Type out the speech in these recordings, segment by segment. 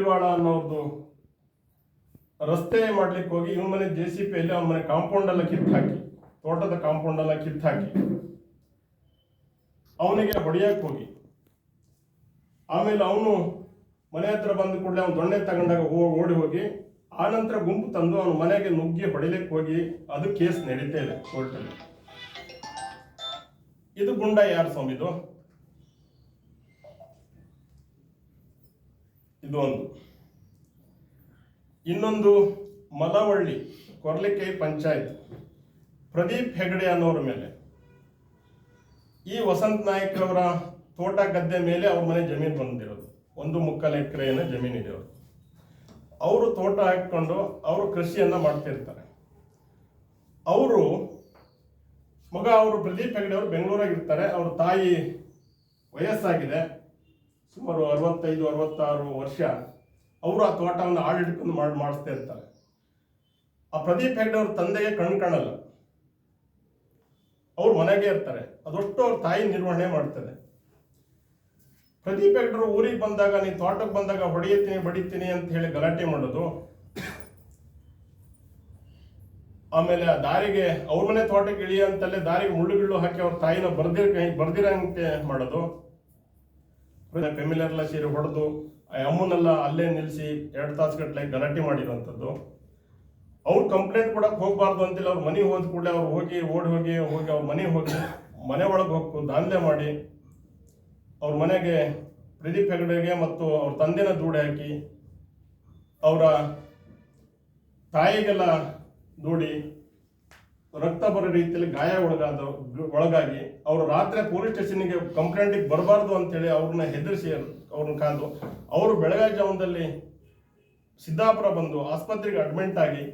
ಮರಿವಾಳ ಅನ್ನೋರ್ದು ರಸ್ತೆ ಮಾಡ್ಲಿಕ್ಕೆ ಹೋಗಿ ಇವನ ಮನೆ ಜೆ ಸಿ ಪಿಯಲ್ಲಿ ಅವನ ಮನೆ ಕಾಂಪೌಂಡ್ ಎಲ್ಲ ಕಿತ್ತು ಹಾಕಿ, ತೋಟದ ಕಾಂಪೌಂಡ್ ಎಲ್ಲ ಕಿತ್ತು ಹಾಕಿ. ಅವನಿಗೆ ಹೊಡೆಯಕ್ಕೆ ಹೋಗಿ. ಆಮೇಲೆ ಅವನು ಮನೆ ಹತ್ರ ಬಂದ ಕೂಡಲೇ ಅವನು ದೊಣ್ಣೆ ತಗೊಂಡಾಗ ಓಡಿ ಹೋಗಿ, ಆನಂತರ ಗುಂಪು ತಂದು ಅವನ ಮನೆಗೆ ನುಗ್ಗಿ ಹೊಡಿಲಿಕ್ಕೆ ಹೋಗಿ ಅದು ಕೇಸ್ ನಡೀತಾ ಇದೆ ಕೋರ್ಟಲ್ಲಿ. ಇದು ಗುಂಡ ಯಾರು ಸ್ವಾಮಿದು ಇದು ಒಂದು ಇನ್ನೊಂದು ಮಲವಳ್ಳಿ ಕೊರ್ಲಿಕೈ ಪಂಚಾಯತ್. ಪ್ರದೀಪ್ ಹೆಗಡೆ ಅನ್ನೋರ ಮೇಲೆ. ಈ ವಸಂತ ನಾಯಕ್ ಅವರ ತೋಟ ಗದ್ದೆ ಮೇಲೆ ಅವ್ರ ಮನೆ ಜಮೀನು ಬಂದಿರೋದು. ಒಂದು ಮುಕ್ಕಾಲು ಏನೋ ಜಮೀನಿದೆ ಅವರು ಅವರು ತೋಟ ಹಾಕ್ಕೊಂಡು ಅವರು ಕೃಷಿಯನ್ನ ಮಾಡ್ತಿರ್ತಾರೆ. ಅವರು ಮಗ ಅವರು ಪ್ರದೀಪ್ ಹೆಗಡೆ ಅವರು ಬೆಂಗಳೂರಾಗಿರ್ತಾರೆ ಅವ್ರ ತಾಯಿ ವಯಸ್ಸಾಗಿದೆ. ಸುಮಾರು ಅರವತ್ತೈದು, ಅರವತ್ತಾರು ವರ್ಷ ಅವರು ಆ ತೋಟವನ್ನು ಆಳಿಟ್ಕೊಂಡು ಮಾಡಿ, ಮಾಡಿಸ್ತಾ ಇರ್ತಾರೆ. ಆ ಪ್ರದೀಪ್ ಹೆಗ್ಡೆ ಅವ್ರ ತಂದೆಗೆ ಕಣ್ ಕಾಣಲ್ಲ. ಅವ್ರು ಮನೆಗೆ ಇರ್ತಾರೆ. ಅದೊಟ್ಟು ಅವ್ರ ತಾಯಿ ನಿರ್ವಹಣೆ ಮಾಡ್ತದೆ. ಪ್ರದೀಪ್ ಹೆಗ್ಡರು ಊರಿಗೆ ಬಂದಾಗ, ನೀನು ತೋಟಕ್ಕೆ ಬಂದಾಗ ಹೊಡೆಯುತ್ತೀನಿ, ಬಡಿತೀನಿ ಅಂತ ಹೇಳಿ ಗಲಾಟೆ ಮಾಡೋದು. ಆಮೇಲೆ ಆ ದಾರಿಗೆ, ಅವ್ರ ಮನೆ ತೋಟಕ್ಕೆ ಇಳಿಯ ಅಂತಲ್ಲೇ ದಾರಿಗೆ ಮುಳ್ಳುಗಿಳ್ಳು ಹಾಕಿ ಅವ್ರ ತಾಯಿನ ಬರ್ದಿರ ಬರ್ದಿರಂತೆ ಮಾಡೋದು. ಫೆಮಿಲಿಯರ್ಲ ಸೀರೆ ಹೊಡೆದು, ಆ ಅಮ್ಮನೆಲ್ಲ ಅಲ್ಲೇ ನಿಲ್ಲಿಸಿ ಎರಡು ತಾಸುಗಟ್ಟಲೆ ಗಲಾಟೆ ಮಾಡಿರುವಂಥದ್ದು. ಅವ್ರು ಕಂಪ್ಲೇಂಟ್ ಕೊಡಕ್ಕೆ ಹೋಗ್ಬಾರ್ದು ಅಂತಿಲ್ಲ, ಅವ್ರ ಮನೆಗೆ ಹೋದ ಕೂಡಲೇ ಅವ್ರು ಹೋಗಿ, ಓಡಿ ಹೋಗಿ ಹೋಗಿ ಅವ್ರ ಮನೆಗೆ ಹೋಗಿ, ಮನೆ ಒಳಗೆ ಹೋಗ್ತು ದಾಂಧಲೆ ಮಾಡಿ, ಅವ್ರ ಮನೆಗೆ ಪ್ರದೀಪ್ ಹೆಗಡೆಗೆ ಮತ್ತು ಅವ್ರ ತಂದೆನ ದೂಡಿ ಹಾಕಿ, ಅವರ ತಾಯಿಗೆಲ್ಲ ದೂಡಿ ರಕ್ತ ಬರೋ ರೀತಿಯಲ್ಲಿ ಗಾಯ ಒಳಗಾದ ಒಳಗಾಗಿ ಅವರು ರಾತ್ರಿ ಪೊಲೀಸ್ ಸ್ಟೇಷನ್ಗೆ ಕಂಪ್ಲೇಂಟಿಗೆ ಬರಬಾರ್ದು ಅಂತೇಳಿ ಅವ್ರನ್ನ ಹೆದರಿಸಿ, ಅವ್ರನ್ನ ಕಾದು. ಅವರು ಬೆಳಗಾವಿ ಜಾವನದಲ್ಲಿ ಸಿದ್ದಾಪುರ ಬಂದು ಆಸ್ಪತ್ರೆಗೆ ಅಡ್ಮಿಂಟ್ ಆಗಿ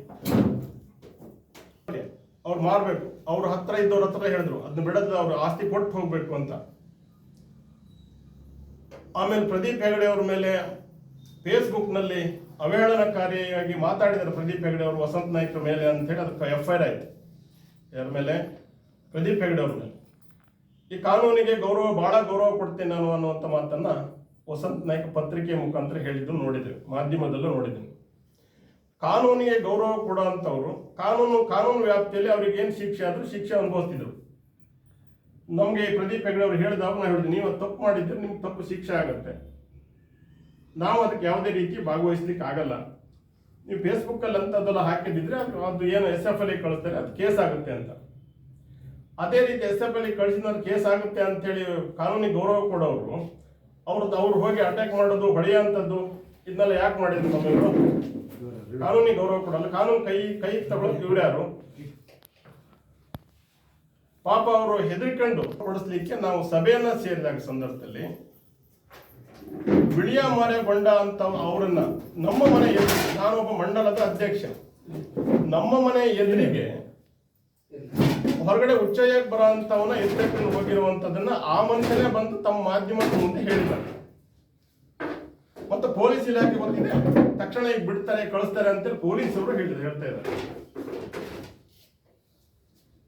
ಅವ್ರು ಮಾರಬೇಕು. ಅವ್ರ ಹತ್ರ ಇದ್ದವ್ರ ಹತ್ರ ಹೇಳಿದ್ರು ಅದನ್ನ ಬಿಡದ ಅವ್ರ ಆಸ್ತಿ ಕೊಟ್ಟು ಹೋಗ್ಬೇಕು ಅಂತ. ಆಮೇಲೆ ಪ್ರದೀಪ್ ಹೆಗಡೆ ಅವ್ರ ಮೇಲೆ ಫೇಸ್ಬುಕ್ನಲ್ಲಿ ಅವಹೇಳನಕಾರಿಯಾಗಿ ಮಾತಾಡಿದ್ದಾರೆ ಪ್ರದೀಪ್ ಹೆಗಡೆ ಅವರು, ವಸಂತ ನಾಯ್ಕ ಮೇಲೆ ಅಂತ ಹೇಳಿ ಅದಕ್ಕೆ ಎಫ್ ಐ ಆರ್ ಆಯ್ತು. ಯಾರ ಮೇಲೆ? ಪ್ರದೀಪ್ ಹೆಗಡೆ ಅವ್ರ ಮೇಲೆ. ಈ ಕಾನೂನಿಗೆ ಗೌರವ, ಬಹಳ ಗೌರವ ಕೊಡ್ತೇನೆ ನಾನು ಅನ್ನುವಂಥ ಮಾತನ್ನ ವಸಂತ ನಾಯ್ಕ ಪತ್ರಿಕೆ ಮುಖಾಂತರ ಹೇಳಿದ್ದು ನೋಡಿದ್ದೇವೆ ಮಾಧ್ಯಮದಲ್ಲೂ ನೋಡಿದ್ದೇವೆ ಕಾನೂನಿಗೆ ಗೌರವ ಕೊಡುವಂಥವ್ರು ಕಾನೂನು ಕಾನೂನು ವ್ಯಾಪ್ತಿಯಲ್ಲಿ ಅವ್ರಿಗೆ ಏನು ಶಿಕ್ಷೆ ಆದರೂ ಶಿಕ್ಷೆ ಅನುಭವಿಸ್ತಿದ್ರು. ನಮಗೆ ಪ್ರದೀಪ್ ಹೆಗಡೆ ಅವ್ರು ಹೇಳಿದಾಗ ನಾವು ಹೇಳಿದ್ವಿ ನೀವು ತಪ್ಪು ಮಾಡಿದ್ರೆ ನಿಮ್ಗೆ ತಪ್ಪು ಶಿಕ್ಷೆ ಆಗುತ್ತೆ. ನಾವು ಅದಕ್ಕೆ ಯಾವುದೇ ರೀತಿ ಭಾಗವಹಿಸ್ಲಿಕ್ಕೆ ಆಗಲ್ಲ ನೀವು ಫೇಸ್ಬುಕ್ಕಲ್ಲಿ ಅಂಥದ್ದೆಲ್ಲ ಹಾಕಿದ್ರೆ ಅದು ಏನು ಎಸ್ ಎಫ್ ಅಲ್ಲಿ ಕಳಿಸ್ತಾರೆ, ಅದು ಕೇಸ್ ಆಗುತ್ತೆ ಅಂತ. ಅದೇ ರೀತಿ ಎಸ್ ಎಫ್ ಅಲ್ಲಿ ಕಳಿಸಿದ್ರೆ ಕೇಸ್ ಆಗುತ್ತೆ ಅಂತೇಳಿ ಕಾನೂನಿಗೆ ಗೌರವ ಕೊಡೋರು, ಅವ್ರದ್ದು ಅವ್ರು ಹೋಗಿ ಅಟ್ಯಾಕ್ ಮಾಡೋದು ಹೊಡೆಯೋಂಥದ್ದು ಇದನ್ನೆಲ್ಲ ಯಾಕೆ ಮಾಡಿದ್ರು ನಮ್ಮವರು ಕಾನೂನಿ ಗೌರವ ಕೊಡಲ್ಲ. ಕಾನೂನು ಕೈ ಕೈ ತಗೊಳಕ್ ಇವ್ರು ಯಾರು? ಪಾಪ ಅವರು ಹೆದರ್ಕೊಂಡು ಕೊಡಿಸ್ಲಿಕ್ಕೆ ನಾವು ಸಭೆಯನ್ನ ಸೇರಿದಾಗ ಸಂದರ್ಭದಲ್ಲಿ ಬಿಳಿಯ ಮಾರೆ ಬಂಡ ಅಂತ ಅವರನ್ನ ನಮ್ಮ ಮನೆ ನಾನು ನಾನೊಬ್ಬ ಮಂಡಲದ ಅಧ್ಯಕ್ಷ. ನಮ್ಮ ಮನೆ ಎದುರಿಗೆ ಹೊರಗಡೆ ಉಚ್ಚಯ್ಯಕ್ಕೆ ಬರೋ ಅಂತವನ್ನ ಎತ್ತೆಕೊಂಡು ಹೋಗಿರುವಂತದನ್ನ ಆ ಮನುಷ್ಯನೇ ಬಂದು ತಮ್ಮ ಮಾಧ್ಯಮದ ಮುಂದೆ ಹೇಳಿದ್ದಾರೆ. ಮತ್ತು ಪೊಲೀಸ್ ಇಲಾಖೆ ಗೊತ್ತಿದೆ ತಕ್ಷಣ ಈಗ ಬಿಡ್ತಾರೆ, ಕಳಿಸ್ತಾರೆ ಅಂತೇಳಿ ಪೊಲೀಸರು ಹೇಳಿದ್ರು, ಹೇಳ್ತಾ ಇದ್ದಾರೆ.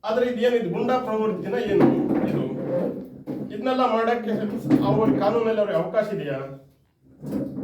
ಆದ್ರೆ ಇದೇನಿದು? ಗುಂಡಾ ಪ್ರವೃತ್ತಿನ ಏನು ಇದು? ಇದನ್ನೆಲ್ಲ ಮಾಡಕ್ಕೆ ಅವ್ರ ಕಾನೂನಲ್ಲಿ ಅವ್ರಿಗೆ ಅವಕಾಶ ಇದೆಯಾ? Thank you.